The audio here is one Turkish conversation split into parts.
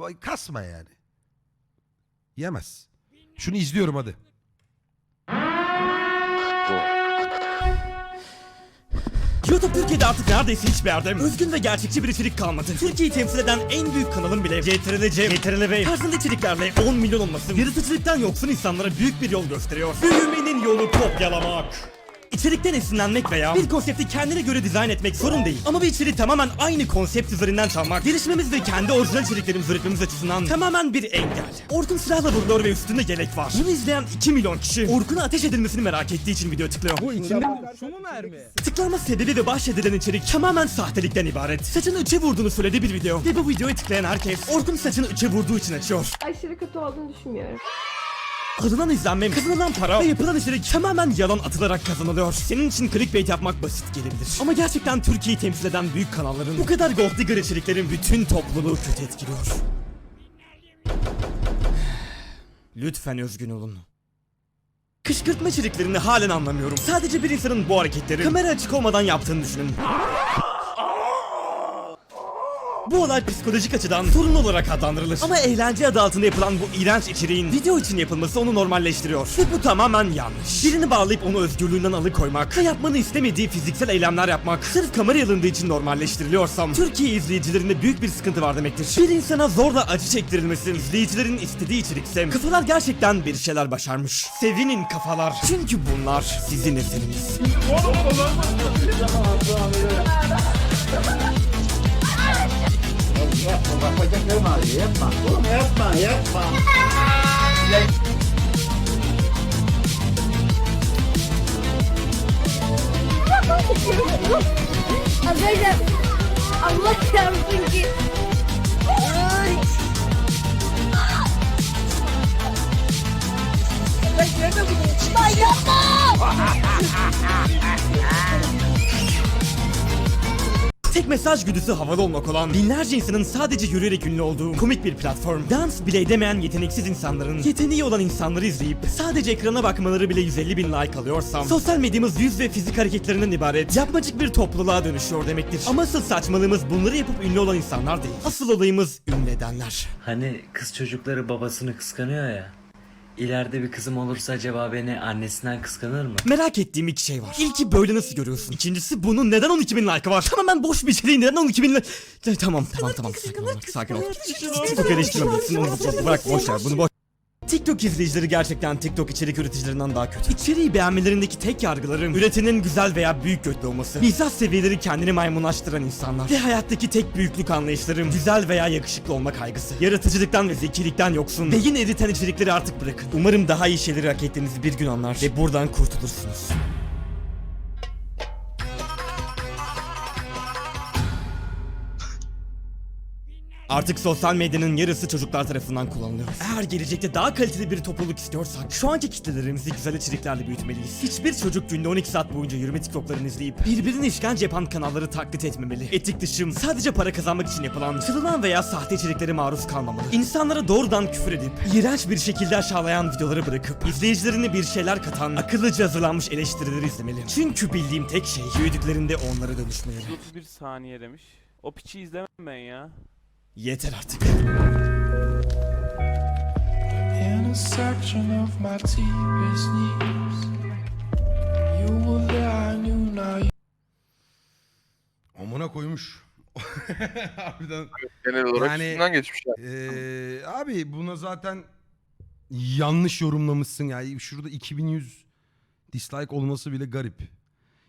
Vay, Kasma yani. Yemez. Şunu izliyorum hadi. YouTube Türkiye'de artık neredeyse hiçbir yerde özgün ve gerçekçi bir içerik kalmadı. Türkiye'yi temsil eden en büyük kanalın bile CTRL-C, CTRL-V tarzında içeriklerle 10 milyon olması yaratıcılıktan yoksun insanlara büyük bir yol gösteriyor. Büyümenin yolu kopyalamak. İçerikten esinlenmek veya bir konsepti kendine göre dizayn etmek sorun değil. Ama bir içeriği tamamen aynı konsept üzerinden çalmak, gelişmemiz ve kendi orijinal içeriklerimizi üretmemiz açısından tamamen bir engel. Orkun silahla vuruluyor ve üstünde yelek var. Bunu izleyen 2 milyon kişi Orkun'a ateş edilmesini merak ettiği için video tıklıyor. Şu mu mermi? Tıklanma sebebi ve bahşedilen içerik tamamen sahtelikten ibaret. Saçını üçe vurduğunu söylediği bir video. Ve bu videoyu tıklayan herkes Orkun saçını üçe vurduğu için açıyor. aşırı kötü olduğunu düşünmüyorum. Alınan izlenme, kazanılan para ve yapılan içerik tamamen yalan atılarak kazanılıyor. Senin için clickbait yapmak basit gelebilir. Ama gerçekten Türkiye'yi temsil eden büyük kanalların bu kadar gold digger içeriklerin bütün topluluğu kötü etkiliyor. Lütfen özgün olun. Kışkırtma içeriklerini halen anlamıyorum. Sadece bir insanın bu hareketleri kamera açık olmadan yaptığını düşünün. Bu olay psikolojik açıdan sorun olarak adlandırılır. Ama eğlence adı altında yapılan bu iğrenç içeriğin video için yapılması onu normalleştiriyor. Ve bu tamamen yanlış. Birini bağlayıp onu özgürlüğünden alıkoymak ve yapmanı istemediği fiziksel eylemler yapmak sırf kamera alındığı için normalleştiriliyorsam Türkiye izleyicilerinde büyük bir sıkıntı var demektir. Bir insana zorla acı çektirilmesi izleyicilerin istediği içerikse kafalar gerçekten bir şeyler başarmış. Sevinin kafalar. Çünkü bunlar sizin eseriniz. Yapma bak bacak yapma yapma. Oğlum yapma yapma. Lan. Arkadaşlar Allah çarpsın ki. Ben görmedim. Ben yapma. Tek mesaj güdüsü havalı olmak olan binlerce insanın sadece yürüyerek ünlü olduğu komik bir platform. Dans bile edemeyen yeteneksiz insanların yeteneği olan insanları izleyip sadece ekrana bakmaları bile 150 bin like alıyorsam sosyal medyamız yüz ve fizik hareketlerinden ibaret yapmacık bir topluluğa dönüşüyor demektir. Ama asıl saçmalığımız bunları yapıp ünlü olan insanlar değil. Asıl olayımız ünlü edenler. Hani kız çocukları babasını kıskanıyor ya. İleride bir kızım olursa acaba beni annesinden kıskanır mı? Merak ettiğim iki şey var. İlki böyle nasıl görüyorsun? İkincisi bunun neden 12 bin like'ı var? Tamamen boş bir içeriğin neden 12 bin like... Tamam tamam tamam sakin ol sakin ol. TikTok eleştirmemelisin onu bu- bırak boş ver bunu boş. TikTok izleyicileri gerçekten TikTok içerik üreticilerinden daha kötü. İçeriği beğenmelerindeki tek yargılarım üretinin güzel veya büyük götlü olması. Mizah seviyeleri kendini maymunlaştıran insanlar. Ve hayattaki tek büyüklük anlayışlarım güzel veya yakışıklı olma kaygısı. Yaratıcılıktan ve zekilikten yoksun. Beyin eriten içerikleri artık bırakın. Umarım daha iyi şeyleri hak ettiğinizi bir gün anlar ve buradan kurtulursunuz. Artık sosyal medyanın yarısı çocuklar tarafından kullanılıyor. Eğer gelecekte daha kaliteli bir topluluk istiyorsak şu anki kitlelerimizi güzel içeriklerle büyütmeliyiz. Hiçbir çocuk günde 12 saat boyunca yürüme tiktoklarını izleyip birbirini işkence yapan kanalları taklit etmemeli. Etik dışım sadece para kazanmak için yapılan, çalınan veya sahte içeriklere maruz kalmamalı. İnsanlara doğrudan küfür edip, iğrenç bir şekilde aşağılayan videoları bırakıp, izleyicilerine bir şeyler katan, akıllıca hazırlanmış eleştirileri izlemeli. Çünkü bildiğim tek şey büyüdüklerinde onlara dönüşmeleri. 31 saniye demiş. O piçi izlemem ben ya. Yeter artık. intersection of my deepest needs. You were there, I knew now you Amına koymuş. Harbiden. Genel olarak Yani- üstünden geçmişler. Ee, abi buna zaten yanlış yorumlamışsın yani şurada 2100 dislike olması bile garip.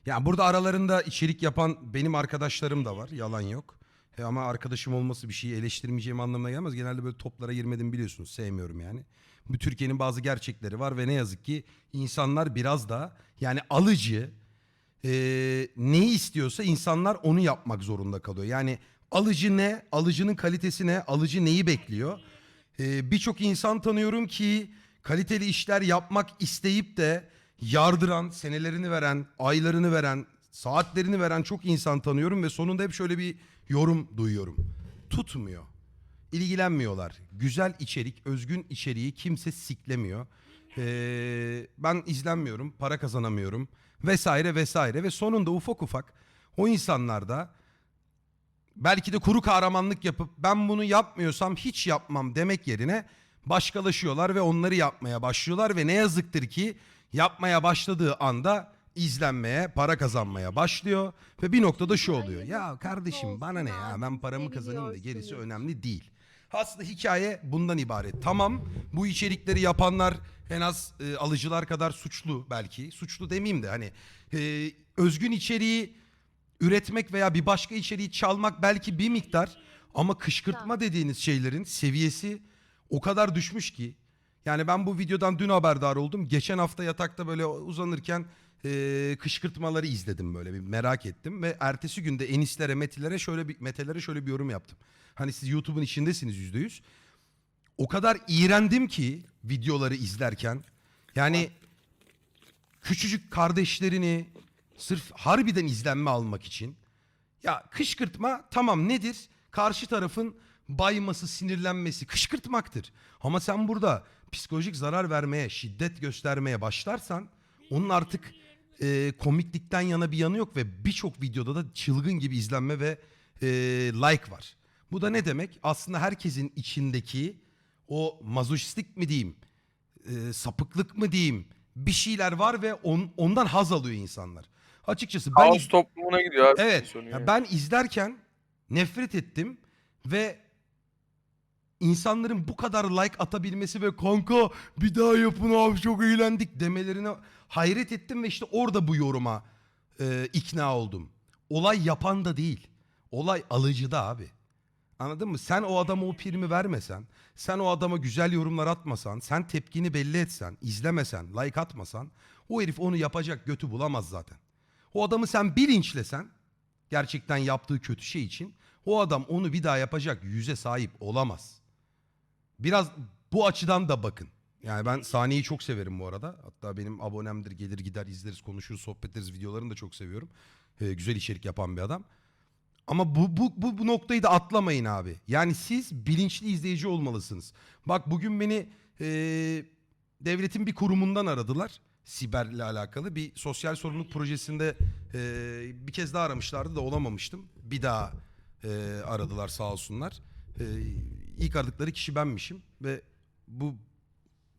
Ya burada aralarında içerik yapan benim arkadaşlarım da var yalan yok. E ama arkadaşım olması bir şeyi eleştirmeyeceğim anlamına gelmez. Genelde böyle toplara girmedim biliyorsunuz sevmiyorum yani. Bu Türkiye'nin bazı gerçekleri var ve ne yazık ki insanlar biraz da yani alıcı e, neyi istiyorsa insanlar onu yapmak zorunda kalıyor. Yani alıcı ne, alıcının kalitesi ne, alıcı neyi bekliyor. E, Birçok insan tanıyorum ki kaliteli işler yapmak isteyip de yardıran, senelerini veren, aylarını veren, saatlerini veren çok insan tanıyorum ve sonunda hep şöyle bir yorum duyuyorum. Tutmuyor. İlgilenmiyorlar. Güzel içerik, özgün içeriği kimse siklemiyor. Ee, ben izlenmiyorum, para kazanamıyorum vesaire vesaire ve sonunda ufak ufak o insanlar da belki de kuru kahramanlık yapıp ben bunu yapmıyorsam hiç yapmam demek yerine başkalaşıyorlar ve onları yapmaya başlıyorlar ve ne yazıktır ki yapmaya başladığı anda izlenmeye, para kazanmaya başlıyor ve bir noktada şu oluyor. Ya kardeşim bana ne ya ben paramı kazanayım da gerisi önemli değil. Aslında hikaye bundan ibaret. Tamam bu içerikleri yapanlar en az e, alıcılar kadar suçlu belki. Suçlu demeyeyim de hani e, özgün içeriği üretmek veya bir başka içeriği çalmak belki bir miktar ama kışkırtma dediğiniz şeylerin seviyesi o kadar düşmüş ki. Yani ben bu videodan dün haberdar oldum. Geçen hafta yatakta böyle uzanırken e, kışkırtmaları izledim böyle bir merak ettim ve ertesi günde Enislere, Metilere şöyle bir Metelere şöyle bir yorum yaptım. Hani siz YouTube'un içindesiniz yüzde yüz. O kadar iğrendim ki videoları izlerken. Yani küçücük kardeşlerini sırf harbiden izlenme almak için. Ya kışkırtma tamam nedir? Karşı tarafın bayması, sinirlenmesi kışkırtmaktır. Ama sen burada psikolojik zarar vermeye, şiddet göstermeye başlarsan onun artık e, komiklikten yana bir yanı yok ve birçok videoda da çılgın gibi izlenme ve e, like var. Bu da ne demek? Aslında herkesin içindeki o mazoşistik mi diyeyim, e, sapıklık mı diyeyim bir şeyler var ve on- ondan haz alıyor insanlar. Açıkçası ben Kaos toplumuna gidiyor abi. Evet. sonu ya yani. ben izlerken nefret ettim ve insanların bu kadar like atabilmesi ve kanka bir daha yapın abi çok eğlendik demelerine hayret ettim ve işte orada bu yoruma e, ikna oldum. Olay yapan da değil. Olay alıcıda abi. Anladın mı? Sen o adama o primi vermesen, sen o adama güzel yorumlar atmasan, sen tepkini belli etsen, izlemesen, like atmasan o herif onu yapacak götü bulamaz zaten. O adamı sen bilinçlesen gerçekten yaptığı kötü şey için o adam onu bir daha yapacak yüze sahip olamaz. Biraz bu açıdan da bakın. Yani ben sahneyi çok severim bu arada. Hatta benim abonemdir gelir gider izleriz konuşuruz sohbet ederiz videolarını da çok seviyorum. Ee, güzel içerik yapan bir adam. Ama bu, bu, bu, bu noktayı da atlamayın abi. Yani siz bilinçli izleyici olmalısınız. Bak bugün beni e, devletin bir kurumundan aradılar. Siberle alakalı bir sosyal sorumluluk projesinde e, bir kez daha aramışlardı da olamamıştım. Bir daha e, aradılar sağ olsunlar. E, ilk aradıkları kişi benmişim ve bu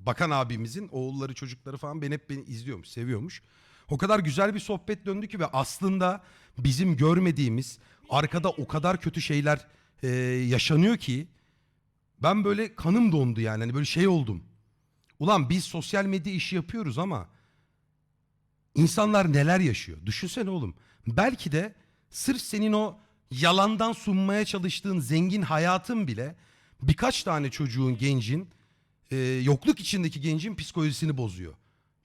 bakan abimizin oğulları çocukları falan beni hep beni izliyormuş, seviyormuş. O kadar güzel bir sohbet döndü ki ve aslında bizim görmediğimiz arkada o kadar kötü şeyler e, yaşanıyor ki ben böyle kanım dondu yani hani böyle şey oldum. Ulan biz sosyal medya işi yapıyoruz ama insanlar neler yaşıyor? Düşünsene oğlum. Belki de sırf senin o yalandan sunmaya çalıştığın zengin hayatın bile birkaç tane çocuğun, gencin, e, yokluk içindeki gencin psikolojisini bozuyor.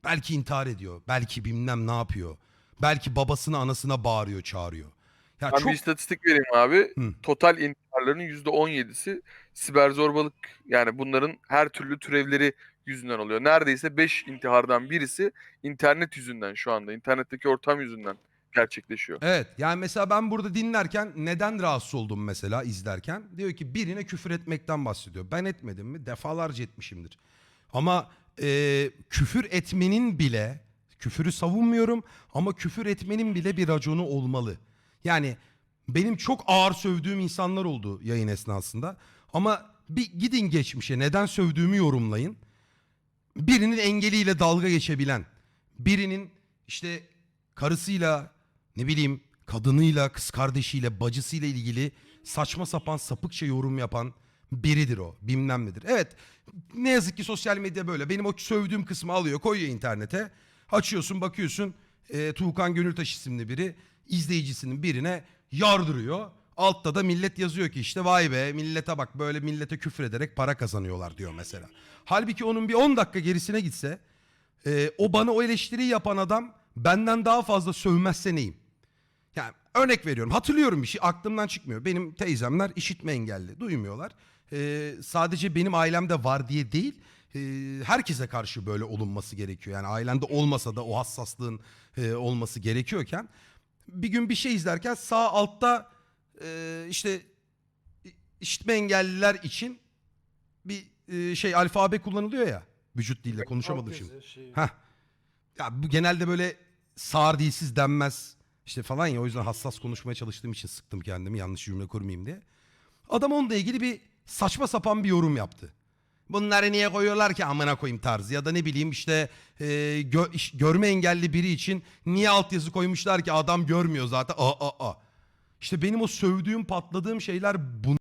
Belki intihar ediyor, belki bilmem ne yapıyor. Belki babasına anasına bağırıyor, çağırıyor. Ya Ben çok bir istatistik vereyim abi. Hı. Total intiharların %17'si siber zorbalık. Yani bunların her türlü türevleri yüzünden oluyor. Neredeyse 5 intihardan birisi internet yüzünden şu anda. internetteki ortam yüzünden gerçekleşiyor. Evet yani mesela ben burada dinlerken neden rahatsız oldum mesela izlerken? Diyor ki birine küfür etmekten bahsediyor. Ben etmedim mi? Defalarca etmişimdir. Ama e, küfür etmenin bile, küfürü savunmuyorum ama küfür etmenin bile bir raconu olmalı. Yani benim çok ağır sövdüğüm insanlar oldu yayın esnasında. Ama bir gidin geçmişe neden sövdüğümü yorumlayın. Birinin engeliyle dalga geçebilen, birinin işte karısıyla ne bileyim kadınıyla, kız kardeşiyle, bacısıyla ilgili saçma sapan sapıkça yorum yapan biridir o. Bilmem nedir. Evet ne yazık ki sosyal medya böyle. Benim o sövdüğüm kısmı alıyor koyuyor internete. Açıyorsun bakıyorsun e, Tuğkan Gönültaş isimli biri izleyicisinin birine yardırıyor. Altta da millet yazıyor ki işte vay be millete bak böyle millete küfür ederek para kazanıyorlar diyor mesela. Halbuki onun bir 10 dakika gerisine gitse e, o bana o eleştiriyi yapan adam benden daha fazla sövmezse neyim? Yani örnek veriyorum hatırlıyorum bir şey aklımdan çıkmıyor. Benim teyzemler işitme engelli duymuyorlar. E, sadece benim ailemde var diye değil e, herkese karşı böyle olunması gerekiyor. Yani ailende olmasa da o hassaslığın e, olması gerekiyorken bir gün bir şey izlerken sağ altta e, işte işitme engelliler için bir e, şey alfabe kullanılıyor ya vücut diliyle konuşamadım şimdi. Heh. Ya bu genelde böyle sağır dilsiz denmez. İşte falan ya o yüzden hassas konuşmaya çalıştığım için sıktım kendimi yanlış cümle kurmayayım diye. Adam onunla ilgili bir saçma sapan bir yorum yaptı. Bunları niye koyuyorlar ki amına koyayım tarzı ya da ne bileyim işte e, gö- görme engelli biri için niye altyazı koymuşlar ki adam görmüyor zaten. Aa, aa, aa. İşte benim o sövdüğüm patladığım şeyler bu